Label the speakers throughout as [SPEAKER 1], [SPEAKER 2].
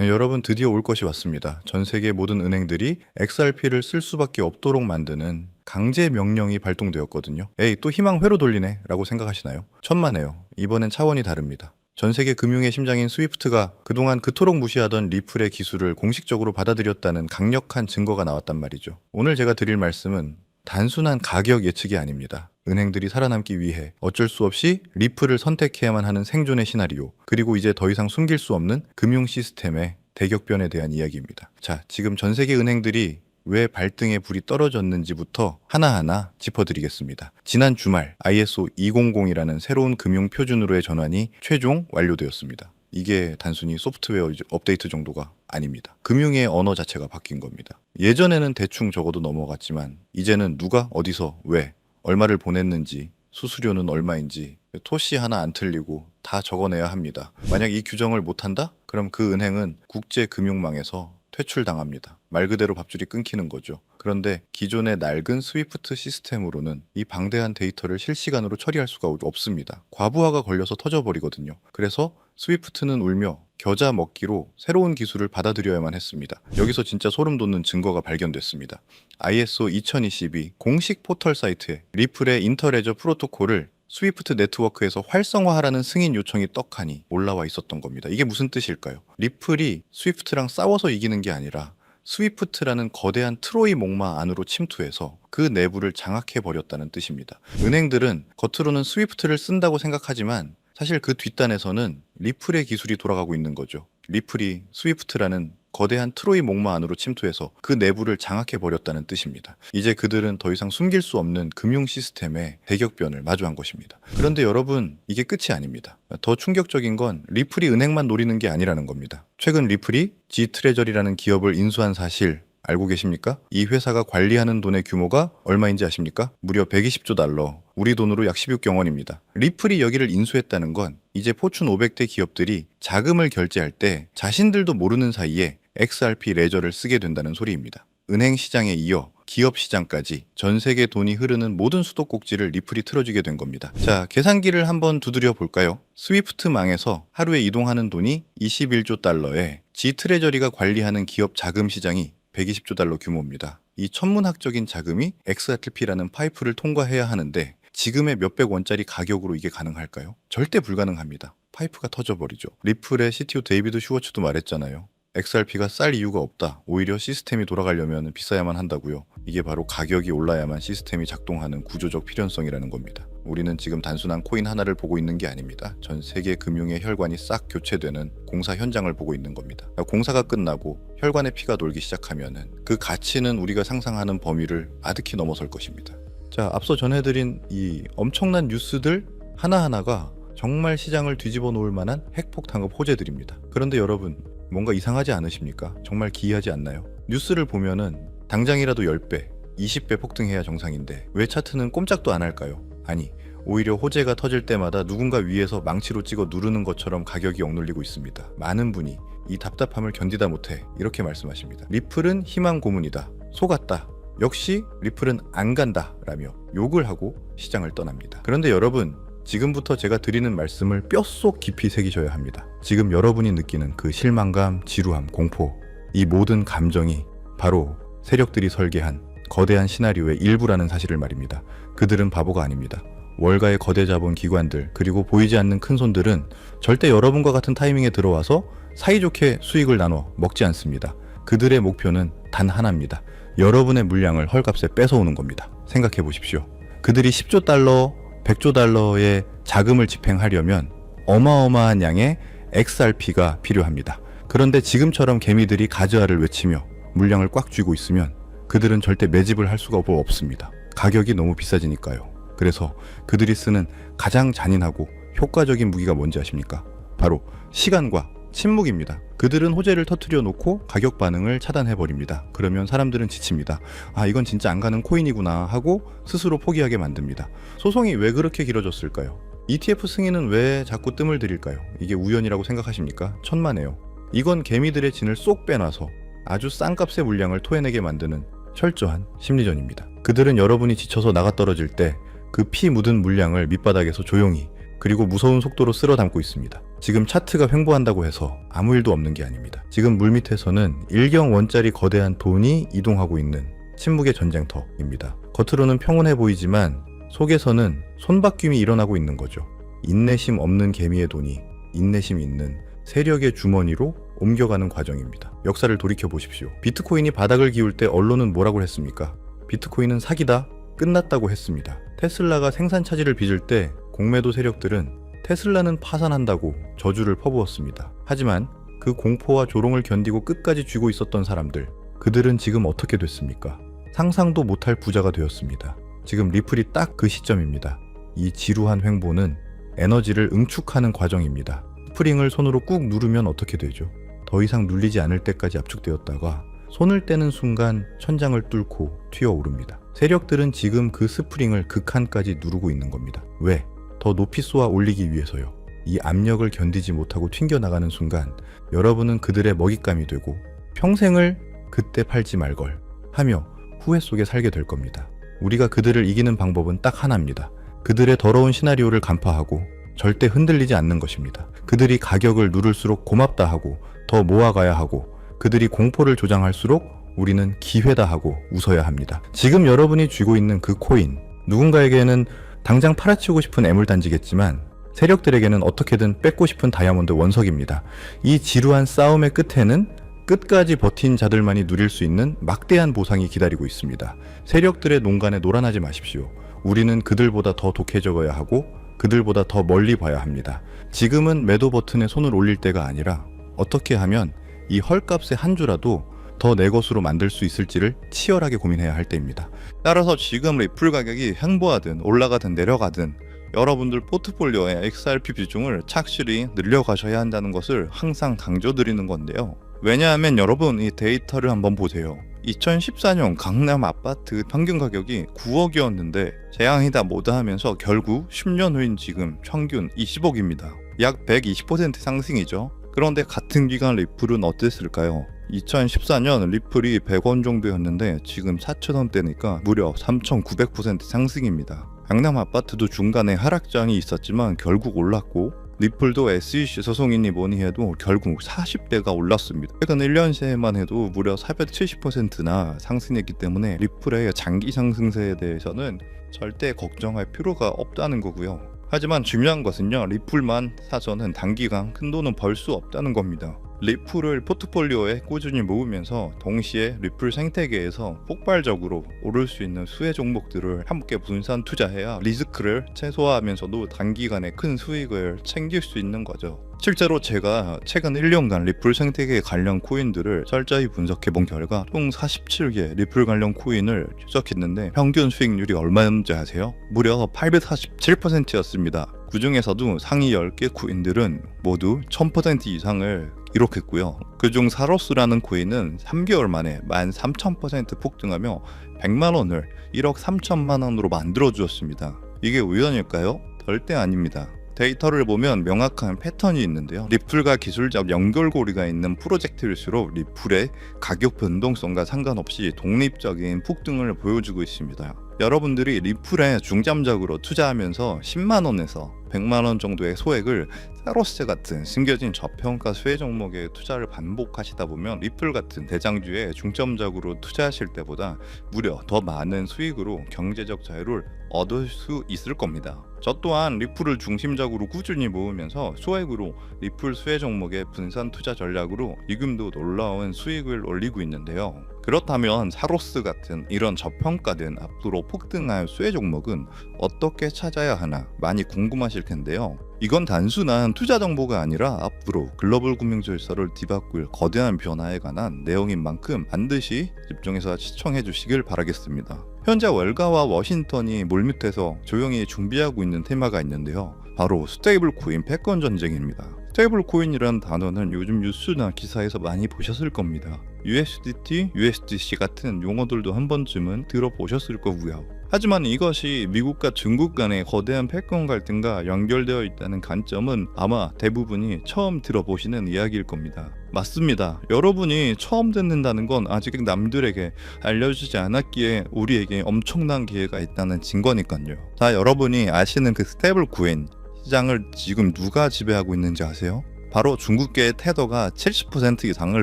[SPEAKER 1] 네, 여러분 드디어 올 것이 왔습니다. 전 세계 모든 은행들이 XRP를 쓸 수밖에 없도록 만드는 강제 명령이 발동되었거든요. 에이 또 희망 회로 돌리네 라고 생각하시나요? 천만에요. 이번엔 차원이 다릅니다. 전 세계 금융의 심장인 스위프트가 그동안 그토록 무시하던 리플의 기술을 공식적으로 받아들였다는 강력한 증거가 나왔단 말이죠. 오늘 제가 드릴 말씀은 단순한 가격 예측이 아닙니다. 은행들이 살아남기 위해 어쩔 수 없이 리플을 선택해야만 하는 생존의 시나리오, 그리고 이제 더 이상 숨길 수 없는 금융 시스템의 대격변에 대한 이야기입니다. 자, 지금 전 세계 은행들이 왜 발등에 불이 떨어졌는지부터 하나하나 짚어드리겠습니다. 지난 주말 ISO 200이라는 새로운 금융 표준으로의 전환이 최종 완료되었습니다. 이게 단순히 소프트웨어 업데이트 정도가 아닙니다. 금융의 언어 자체가 바뀐 겁니다. 예전에는 대충 적어도 넘어갔지만 이제는 누가 어디서 왜 얼마를 보냈는지 수수료는 얼마인지 토시 하나 안 틀리고 다 적어내야 합니다. 만약 이 규정을 못한다? 그럼 그 은행은 국제 금융망에서 퇴출당합니다. 말 그대로 밥줄이 끊기는 거죠. 그런데 기존의 낡은 스위프트 시스템으로는 이 방대한 데이터를 실시간으로 처리할 수가 없습니다. 과부하가 걸려서 터져버리거든요. 그래서 스위프트는 울며 겨자 먹기로 새로운 기술을 받아들여야만 했습니다. 여기서 진짜 소름 돋는 증거가 발견됐습니다. ISO 2022 공식 포털 사이트에 리플의 인터레저 프로토콜을 스위프트 네트워크에서 활성화하라는 승인 요청이 떡하니 올라와 있었던 겁니다. 이게 무슨 뜻일까요? 리플이 스위프트랑 싸워서 이기는 게 아니라 스위프트라는 거대한 트로이 목마 안으로 침투해서 그 내부를 장악해 버렸다는 뜻입니다. 은행들은 겉으로는 스위프트를 쓴다고 생각하지만 사실 그 뒷단에서는 리플의 기술이 돌아가고 있는 거죠. 리플이 스위프트라는 거대한 트로이 목마 안으로 침투해서 그 내부를 장악해 버렸다는 뜻입니다. 이제 그들은 더 이상 숨길 수 없는 금융 시스템의 대격변을 마주한 것입니다. 그런데 여러분, 이게 끝이 아닙니다. 더 충격적인 건 리플이 은행만 노리는 게 아니라는 겁니다. 최근 리플이 G 트레저리라는 기업을 인수한 사실 알고 계십니까? 이 회사가 관리하는 돈의 규모가 얼마인지 아십니까? 무려 120조 달러. 우리 돈으로 약 16경 원입니다. 리플이 여기를 인수했다는 건 이제 포춘 500대 기업들이 자금을 결제할 때 자신들도 모르는 사이에 XRP 레저를 쓰게 된다는 소리입니다. 은행 시장에 이어 기업 시장까지 전 세계 돈이 흐르는 모든 수도꼭지를 리플이 틀어주게 된 겁니다. 자, 계산기를 한번 두드려 볼까요? 스위프트망에서 하루에 이동하는 돈이 21조 달러에 G 트레저리가 관리하는 기업 자금 시장이 120조 달러 규모입니다. 이 천문학적인 자금이 XRP라는 파이프를 통과해야 하는데 지금의 몇백 원짜리 가격으로 이게 가능할까요? 절대 불가능합니다. 파이프가 터져버리죠. 리플의 CTO 데이비드 슈워츠도 말했잖아요. XRP가 쌀 이유가 없다. 오히려 시스템이 돌아가려면 비싸야만 한다고요. 이게 바로 가격이 올라야만 시스템이 작동하는 구조적 필연성이라는 겁니다. 우리는 지금 단순한 코인 하나를 보고 있는 게 아닙니다. 전 세계 금융의 혈관이 싹 교체되는 공사 현장을 보고 있는 겁니다. 공사가 끝나고 혈관의 피가 돌기 시작하면은 그 가치는 우리가 상상하는 범위를 아득히 넘어설 것입니다. 자, 앞서 전해드린 이 엄청난 뉴스들 하나하나가 정말 시장을 뒤집어 놓을 만한 핵폭탄급 호재들입니다. 그런데 여러분, 뭔가 이상하지 않으십니까? 정말 기이하지 않나요? 뉴스를 보면은 당장이라도 10배, 20배 폭등해야 정상인데 왜 차트는 꼼짝도 안 할까요? 아니, 오히려 호재가 터질 때마다 누군가 위에서 망치로 찍어 누르는 것처럼 가격이 억눌리고 있습니다. 많은 분이 이 답답함을 견디다 못해 이렇게 말씀하십니다. 리플은 희망 고문이다. 속았다. 역시 리플은 안 간다. 라며 욕을 하고 시장을 떠납니다. 그런데 여러분, 지금부터 제가 드리는 말씀을 뼛속 깊이 새기셔야 합니다. 지금 여러분이 느끼는 그 실망감, 지루함, 공포, 이 모든 감정이 바로 세력들이 설계한 거대한 시나리오의 일부라는 사실을 말입니다. 그들은 바보가 아닙니다. 월가의 거대 자본 기관들 그리고 보이지 않는 큰 손들은 절대 여러분과 같은 타이밍에 들어와서 사이좋게 수익을 나눠 먹지 않습니다. 그들의 목표는 단 하나입니다. 여러분의 물량을 헐값에 뺏어오는 겁니다. 생각해 보십시오. 그들이 10조 달러, 100조 달러의 자금을 집행하려면 어마어마한 양의 XRP가 필요합니다. 그런데 지금처럼 개미들이 가즈아를 외치며 물량을 꽉 쥐고 있으면 그들은 절대 매집을 할 수가 없습니다. 가격이 너무 비싸지니까요. 그래서 그들이 쓰는 가장 잔인하고 효과적인 무기가 뭔지 아십니까? 바로 시간과 침묵입니다. 그들은 호재를 터트려 놓고 가격 반응을 차단해 버립니다. 그러면 사람들은 지칩니다. 아, 이건 진짜 안 가는 코인이구나 하고 스스로 포기하게 만듭니다. 소송이 왜 그렇게 길어졌을까요? ETF 승인은 왜 자꾸 뜸을 들일까요? 이게 우연이라고 생각하십니까? 천만에요. 이건 개미들의 진을 쏙 빼놔서 아주 싼 값의 물량을 토해내게 만드는 철저한 심리전입니다. 그들은 여러분이 지쳐서 나가 떨어질 때 그 피 묻은 물량을 밑바닥에서 조용히 그리고 무서운 속도로 쓸어 담고 있습니다. 지금 차트가 횡보한다고 해서 아무 일도 없는 게 아닙니다. 지금 물밑에서는 일경 원짜리 거대한 돈이 이동하고 있는 침묵의 전쟁터입니다. 겉으로는 평온해 보이지만 속에서는 손바뀜이 일어나고 있는 거죠. 인내심 없는 개미의 돈이 인내심 있는 세력의 주머니로 옮겨가는 과정입니다. 역사를 돌이켜 보십시오. 비트코인이 바닥을 기울 때 언론은 뭐라고 했습니까? 비트코인은 사기다. 끝났다고 했습니다. 테슬라가 생산 차질을 빚을 때 공매도 세력들은 테슬라는 파산한다고 저주를 퍼부었습니다. 하지만 그 공포와 조롱을 견디고 끝까지 쥐고 있었던 사람들, 그들은 지금 어떻게 됐습니까? 상상도 못할 부자가 되었습니다. 지금 리플이 딱 그 시점입니다. 이 지루한 횡보는 에너지를 응축하는 과정입니다. 스프링을 손으로 꾹 누르면 어떻게 되죠? 더 이상 눌리지 않을 때까지 압축되었다가 손을 떼는 순간 천장을 뚫고 튀어오릅니다. 세력들은 지금 그 스프링을 극한까지 누르고 있는 겁니다. 왜? 더 높이 쏘아 올리기 위해서요. 이 압력을 견디지 못하고 튕겨나가는 순간 여러분은 그들의 먹잇감이 되고 평생을 그때 팔지 말걸 하며 후회 속에 살게 될 겁니다. 우리가 그들을 이기는 방법은 딱 하나입니다. 그들의 더러운 시나리오를 간파하고 절대 흔들리지 않는 것입니다. 그들이 가격을 누를수록 고맙다 하고 더 모아가야 하고 그들이 공포를 조장할수록 우리는 기회다 하고 웃어야 합니다. 지금 여러분이 쥐고 있는 그 코인 누군가에게는 당장 팔아치우고 싶은 애물단지겠지만 세력들에게는 어떻게든 뺏고 싶은 다이아몬드 원석입니다. 이 지루한 싸움의 끝에는 끝까지 버틴 자들만이 누릴 수 있는 막대한 보상이 기다리고 있습니다. 세력들의 농간에 놀아나지 마십시오. 우리는 그들보다 더 독해져야 하고 그들보다 더 멀리 봐야 합니다. 지금은 매도 버튼에 손을 올릴 때가 아니라 어떻게 하면 이 헐값의 한 주라도 더 내 것으로 만들 수 있을지를 치열하게 고민해야 할 때입니다. 따라서 지금 리플 가격이 횡보하든 올라가든 내려가든 여러분들 포트폴리오의 XRP 비중을 착실히 늘려가셔야 한다는 것을 항상 강조드리는 건데요. 왜냐하면 여러분 이 데이터를 한번 보세요. 2014년 강남 아파트 평균 가격이 9억이었는데 재앙이다 뭐다 하면서 결국 10년 후인 지금 평균 20억입니다. 약 120% 상승이죠. 그런데 같은 기간 리플은 어땠을까요? 2014년 리플이 100원 정도였는데 지금 4,000원대니까 무려 3,900% 상승입니다. 강남 아파트도 중간에 하락장이 있었지만 결국 올랐고 리플도 SEC 소송이니 뭐니 해도 결국 40배가 올랐습니다. 최근 1년 새에만 해도 무려 470%나 상승했기 때문에 리플의 장기 상승세에 대해서는 절대 걱정할 필요가 없다는 거고요. 하지만 중요한 것은요, 리플만 사서는 단기간 큰 돈은 벌 수 없다는 겁니다. 리플을 포트폴리오에 꾸준히 모으면서 동시에 리플 생태계에서 폭발적으로 오를 수 있는 수혜 종목들을 함께 분산 투자해야 리스크를 최소화하면서도 단기간에 큰 수익을 챙길 수 있는 거죠. 실제로 제가 최근 1년간 리플 생태계 관련 코인들을 철저히 분석해 본 결과 총 47개 리플 관련 코인을 추적했는데 평균 수익률이 얼마였는지 아세요? 무려 847%였습니다. 그 중에서도 상위 10개 코인들은 모두 1000% 이상을 기록했고요. 그중 사로스라는 코인은 3개월 만에 13,000% 폭등하며 100만 원을 1억 3천만 원으로 만들어 주었습니다. 이게 우연일까요? 절대 아닙니다. 데이터를 보면 명확한 패턴이 있는데요. 리플과 기술적 연결고리가 있는 프로젝트일수록 리플의 가격 변동성과 상관없이 독립적인 폭등을 보여주고 있습니다. 여러분들이 리플에 중점적으로 투자하면서 10만 원에서 100만 원 정도의 소액을 사로스 같은 숨겨진 저평가 수혜 종목에 투자를 반복하시다 보면 리플 같은 대장주에 중점적으로 투자하실 때보다 무려 더 많은 수익으로 경제적 자유를 얻을 수 있을 겁니다. 저 또한 리플을 중심적으로 꾸준히 모으면서 소액으로 리플 수혜 종목의 분산 투자 전략으로 지금도 놀라운 수익을 올리고 있는데요. 그렇다면 사로스 같은 이런 저평가된 앞으로 폭등할 수혜 종목은 어떻게 찾아야 하나 많이 궁금하실 텐데요. 이건 단순한 투자 정보가 아니라 앞으로 글로벌 금융 질서를 뒤바꿀 거대한 변화에 관한 내용인 만큼 반드시 집중해서 시청해 주시길 바라겠습니다. 현재 월가와 워싱턴이 물밑에서 조용히 준비하고 있는 테마가 있는데요. 바로 스테이블 코인 패권 전쟁입니다. 스테이블 코인이라는 단어는 요즘 뉴스나 기사에서 많이 보셨을 겁니다. USDT, USDC 같은 용어들도 한 번쯤은 들어보셨을 거고요. 하지만 이것이 미국과 중국 간의 거대한 패권 갈등과 연결되어 있다는 관점은 아마 대부분이 처음 들어보시는 이야기일 겁니다. 맞습니다. 여러분이 처음 듣는다는 건 아직 남들에게 알려주지 않았기에 우리에게 엄청난 기회가 있다는 증거니까요. 자, 여러분이 아시는 그 스테이블 코인 시장을 지금 누가 지배하고 있는지 아세요? 바로 중국계 테더가 70% 이상을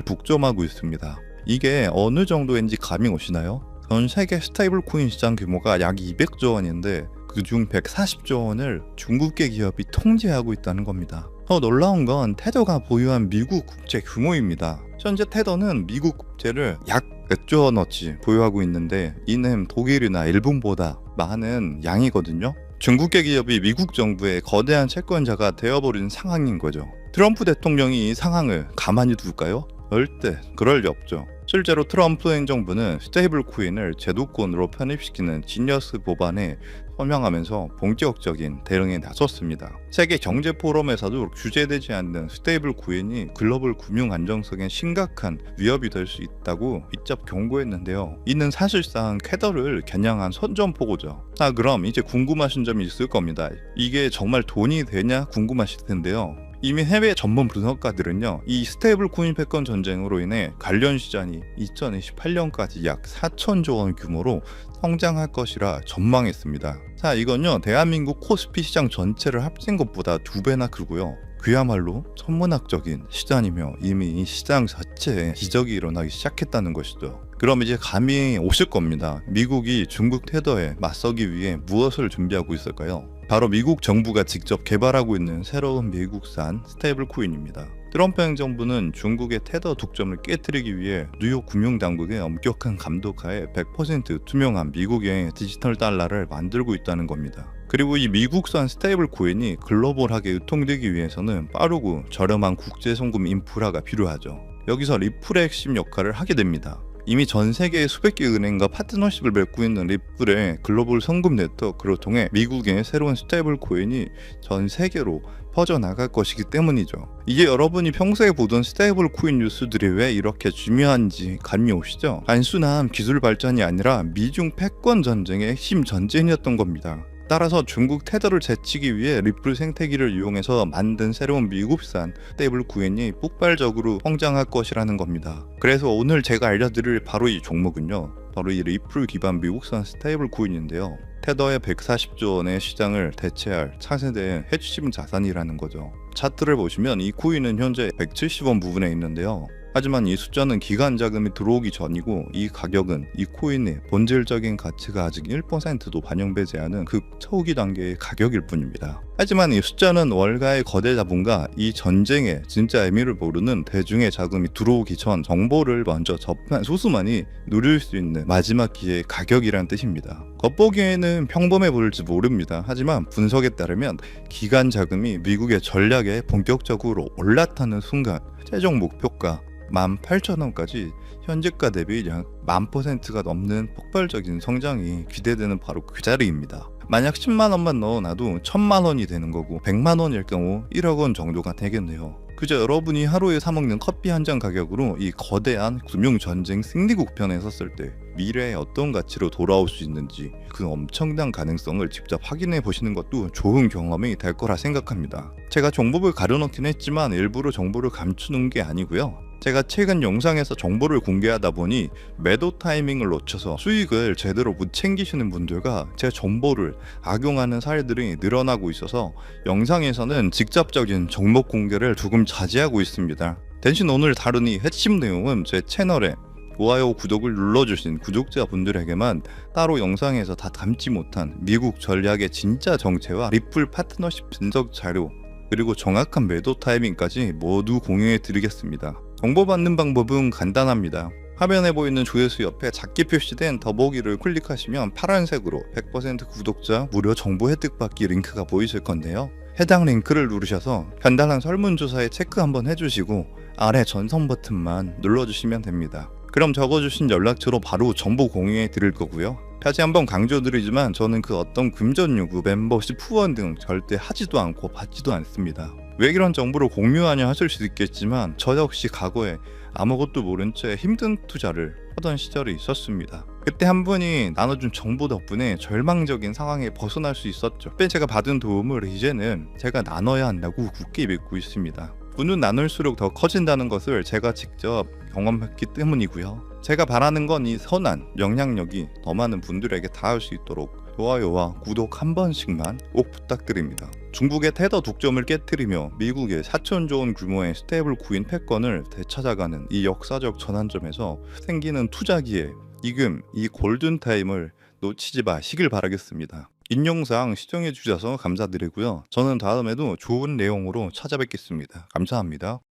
[SPEAKER 1] 독점하고 있습니다. 이게 어느 정도인지 감이 오시나요? 전 세계 스테이블 코인 시장 규모가 약 200조 원인데 그중 140조 원을 중국계 기업이 통제하고 있다는 겁니다. 더 놀라운 건 테더가 보유한 미국 국채 규모입니다. 현재 테더는 미국 국채를 약 100조 원어치 보유하고 있는데 이는 독일이나 일본보다 많은 양이거든요. 중국계 기업이 미국 정부의 거대한 채권자가 되어버린 상황인 거죠. 트럼프 대통령이 이 상황을 가만히 둘까요? 절대 그럴 리 없죠. 실제로 트럼프 행정부는 스테이블 코인을 제도권으로 편입시키는 지니어스 법안에 서명하면서 본격적인 대응에 나섰습니다. 세계 경제 포럼에서도 규제되지 않는 스테이블 코인이 글로벌 금융 안정성에 심각한 위협이 될 수 있다고 빗잡 경고했는데요. 이는 사실상 쾌더를 겨냥한 선전포고죠. 아 그럼 이제 궁금하신 점이 있을 겁니다. 이게 정말 돈이 되냐 궁금하실 텐데요. 이미 해외 전문 분석가들은요, 이 스테이블 코인 패권 전쟁으로 인해 관련 시장이 2028년까지 약 4천조 원 규모로 성장할 것이라 전망했습니다. 자, 이건요, 대한민국 코스피 시장 전체를 합친 것보다 두 배나 크고요. 그야말로 천문학적인 시장이며 이미 이 시장 자체에 기적이 일어나기 시작했다는 것이죠. 그럼 이제 감이 오실 겁니다. 미국이 중국 테더에 맞서기 위해 무엇을 준비하고 있을까요? 바로 미국 정부가 직접 개발하고 있는 새로운 미국산 스테이블 코인입니다. 트럼프 행정부는 중국의 테더 독점을 깨뜨리기 위해 뉴욕 금융 당국의 엄격한 감독하에 100% 투명한 미국의 디지털 달러를 만들고 있다는 겁니다. 그리고 이 미국산 스테이블 코인이 글로벌하게 유통되기 위해서는 빠르고 저렴한 국제 송금 인프라가 필요하죠. 여기서 리플의 핵심 역할을 하게 됩니다. 이미 전 세계의 수백 개 은행과 파트너십을 맺고 있는 리플의 글로벌 송금 네트워크를 통해 미국의 새로운 스테이블 코인이 전 세계로 퍼져나갈 것이기 때문이죠. 이게 여러분이 평소에 보던 스테이블 코인 뉴스들이 왜 이렇게 중요한지 감이 오시죠? 단순한 기술 발전이 아니라 미중 패권 전쟁의 핵심 전쟁이었던 겁니다. 따라서 중국 테더를 제치기 위해 리플 생태계를 이용해서 만든 새로운 미국산 스테이블 코인이 폭발적으로 성장할 것이라는 겁니다. 그래서 오늘 제가 알려드릴 바로 이 종목은요. 바로 이 리플 기반 미국산 스테이블 코인인데요. 테더의 140조 원의 시장을 대체할 차세대의 핵심 자산이라는 거죠. 차트를 보시면 이 코인은 현재 170원 부분에 있는데요. 하지만 이 숫자는 기간 자금이 들어오기 전이고 이 가격은 이 코인의 본질적인 가치가 아직 1%도 반영되지 않은 극 초기 단계의 가격일 뿐입니다. 하지만 이 숫자는 월가의 거대 자본과 이 전쟁의 진짜 의미를 모르는 대중의 자금이 들어오기 전 정보를 먼저 접한 소수만이 누릴 수 있는 마지막 기회의 가격이란 뜻입니다. 겉보기에는 평범해 보일지 모릅니다. 하지만 분석에 따르면 기간 자금이 미국의 전략에 본격적으로 올라타는 순간 최종 목표가 18,000원까지 현재가 대비 약만 퍼센트가 넘는 폭발적인 성장이 기대되는 바로 그 자리입니다. 만약 10만 원만 넣어놔도 1000만 원이 되는 거고 100만 원일 경우 1억 원 정도가 되겠네요. 그저 여러분이 하루에 사 먹는 커피 한 잔 가격으로 이 거대한 금융 전쟁 승리국 편에 섰을 때 미래에 어떤 가치로 돌아올 수 있는지 그 엄청난 가능성을 직접 확인해 보시는 것도 좋은 경험이 될 거라 생각합니다. 제가 정보를 가려놓긴 했지만 일부러 정보를 감추는 게 아니고요. 제가 최근 영상에서 정보를 공개하다 보니 매도 타이밍을 놓쳐서 수익을 제대로 못 챙기시는 분들과 제 정보를 악용하는 사례들이 늘어나고 있어서 영상에서는 직접적인 종목 공개를 조금 자제하고 있습니다. 대신 오늘 다룬 이 핵심 내용은 제 채널에 좋아요, 구독을 눌러주신 구독자분들에게만 따로 영상에서 다 담지 못한 미국 전략의 진짜 정체와 리플 파트너십 분석 자료 그리고 정확한 매도 타이밍까지 모두 공유해 드리겠습니다. 정보 받는 방법은 간단합니다. 화면에 보이는 조회수 옆에 작게 표시된 더보기를 클릭하시면 파란색으로 100% 구독자 무료 정보 혜택 받기 링크가 보이실 건데요. 해당 링크를 누르셔서 간단한 설문조사에 체크 한번 해주시고 아래 전송 버튼만 눌러주시면 됩니다. 그럼 적어주신 연락처로 바로 정보 공유해 드릴 거고요. 다시 한번 강조드리지만 저는 그 어떤 금전 요구, 멤버십 후원 등 절대 하지도 않고 받지도 않습니다. 왜 이런 정보를 공유하냐 하실 수 있겠지만 저 역시 과거에 아무것도 모른 채 힘든 투자를 하던 시절이 있었습니다. 그때 한 분이 나눠준 정보 덕분에 절망적인 상황에 벗어날 수 있었죠. 그때 제가 받은 도움을 이제는 제가 나눠야 한다고 굳게 믿고 있습니다. 분은 나눌수록 더 커진다는 것을 제가 직접 경험했기 때문이고요. 제가 바라는 건 이 선한 영향력이 더 많은 분들에게 닿을 수 있도록 좋아요와 구독 한 번씩만 꼭 부탁드립니다. 중국의 테더 독점을 깨뜨리며 미국의 4천 조 원 규모의 스테이블 코인 패권을 되찾아가는 이 역사적 전환점에서 생기는 투자기에 이금 이 골든 타임을 놓치지 마시길 바라겠습니다. 인용상 시청해 주셔서 감사드리고요. 저는 다음에도 좋은 내용으로 찾아뵙겠습니다. 감사합니다.